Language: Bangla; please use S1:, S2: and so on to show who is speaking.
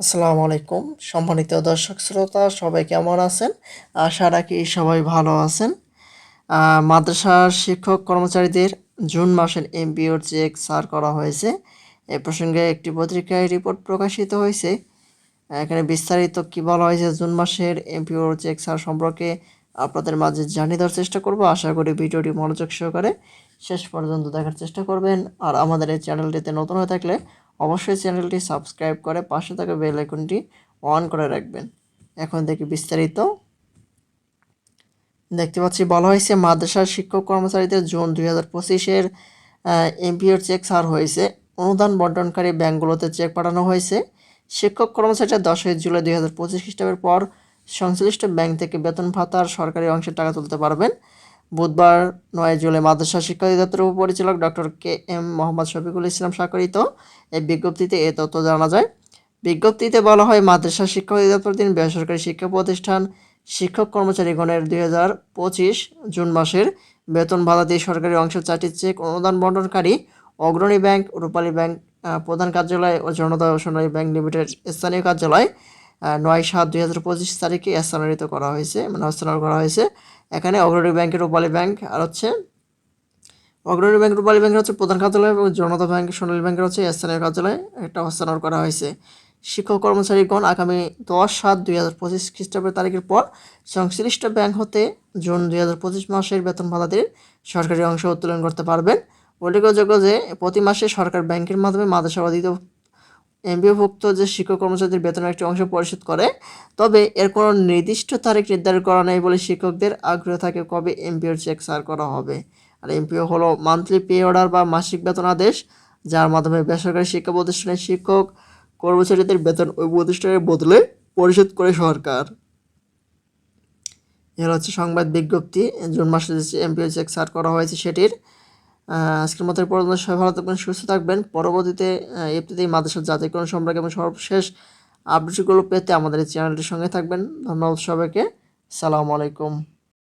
S1: আসসালামু আলাইকুম। সম্মানিত দর্শক শ্রোতা, সবাই কেমন আছেন? আশা রাখি সবাই ভালো আছেন। মাদ্রাসার শিক্ষক কর্মচারীদের জুন মাসের এমপিওর চেক সার করা হয়েছে, এ প্রসঙ্গে একটি পত্রিকায় রিপোর্ট প্রকাশিত হয়েছে। এখানে বিস্তারিত কি বলা হয়েছে জুন মাসের এমপিওর চেক সার সম্পর্কে আপনাদের মাঝে জানিয়ে দেওয়ার চেষ্টা করব। আশা করি ভিডিওটি মনোযোগ সহকারে শেষ পর্যন্ত দেখার চেষ্টা করবেন। আর আমাদের এই চ্যানেলটিতে নতুন হয়ে থাকলে অবশ্যই চ্যানেলটি সাবস্ক্রাইব করে পাশে থাকা বেল আইকনটি অন করে রাখবেন। এখন দেখি বিস্তারিত। দেখতে পাচ্ছি, বলা হয়েছে, মাদ্রাসার শিক্ষক কর্মচারীদের জুন দুই হাজার পঁচিশের এমপিওর চেক ছাড় হয়েছে। অনুদান বন্টনকারী ব্যাংকগুলোতে চেক পাঠানো হয়েছে। শিক্ষক কর্মচারীরা দশই জুলাই দুই হাজার পঁচিশ খ্রিস্টাব্দের পর সংশ্লিষ্ট ব্যাংক থেকে বেতন ভাতার সরকারি অংশের টাকা তুলতে পারবেন। বুধবার নয় জুলাই মাদ্রাসা শিক্ষা অধিদপ্তরের উপপরিচালক doctor K M Mohammad Shafiqul Islam স্বাক্ষরিত এই বিজ্ঞপ্তিতে এ তথ্য জানা যায়। বিজ্ঞপ্তিতে বলা হয়, মাদ্রাসা শিক্ষা অধিদপ্তর দিন বেসরকারি শিক্ষা প্রতিষ্ঠান শিক্ষক কর্মচারীগণের দুই হাজার পঁচিশ জুন মাসের বেতন ভাতা দিয়ে সরকারি অংশের চারটি চেক অনুদান বন্টনকারী অগ্রণী ব্যাংক, রূপালী ব্যাংক প্রধান কার্যালয় ও জনতা সোনালী ব্যাংক লিমিটেড স্থানীয় কার্যালয় নয় সাত দুই হাজার পঁচিশ তারিখে স্থানান্তরিত করা হয়েছে মানে হস্তান্তর করা হয়েছে। এখানে অগ্রণী ব্যাংকের রূপালী ব্যাংক আর হচ্ছে অগ্রণী ব্যাংক রূপালী ব্যাংকের হচ্ছে প্রধান কার্যালয় এবং জনতা ব্যাংক, সোনালী ব্যাংকের হচ্ছে স্থানীয় কার্যালয় একটা হস্তান্তর করা হয়েছে। শিক্ষক কর্মচারীগণ আগামী দশ সাত দুই হাজার পঁচিশ খ্রিস্টাব্দের তারিখের পর সংশ্লিষ্ট ব্যাংক হতে জুন দুই হাজার পঁচিশ মাসের বেতন ভাতাদের সরকারি অংশ উত্তোলন করতে পারবেন। উল্লেখযোগ্য যে প্রতি মাসে সরকার ব্যাংকের মাধ্যমে মাদ্রাসা অধীত এমবিওভুক্ত যে শিক্ষক কর্মচারীদের বেতনের একটি অংশ পরিশোধ করে, তবে এর কোনো নির্দিষ্ট তারিখ নির্ধারণ করা নেই বলে শিক্ষকদের আগ্রহ থাকে কবে এমপিওর চেক সার করা হবে। আর এমপিও হলো মান্থলি পে অর্ডার বা মাসিক বেতন আদেশ, যার মাধ্যমে বেসরকারি শিক্ষা প্রতিষ্ঠানের শিক্ষক কর্মচারীদের বেতন ওই প্রতিষ্ঠানের বদলে পরিশোধ করে সরকার। এর হচ্ছে সংবাদ বিজ্ঞপ্তি। জুন মাসে এমপিও চেক সার করা হয়েছে সেটির আজকের মতো এই পর্যন্ত। সবাই ভালো থাকবেন, সুস্থ থাকবেন। পরবর্তীতে এফটিতেই মাদ্রাসার জাতীয়করণ সম্পর্কে এবং সর্বশেষ আপডেটগুলো পেতে আমাদের এই চ্যানেলটির সঙ্গে থাকবেন। ধন্যবাদ সবাইকে। সালামু আলাইকুম।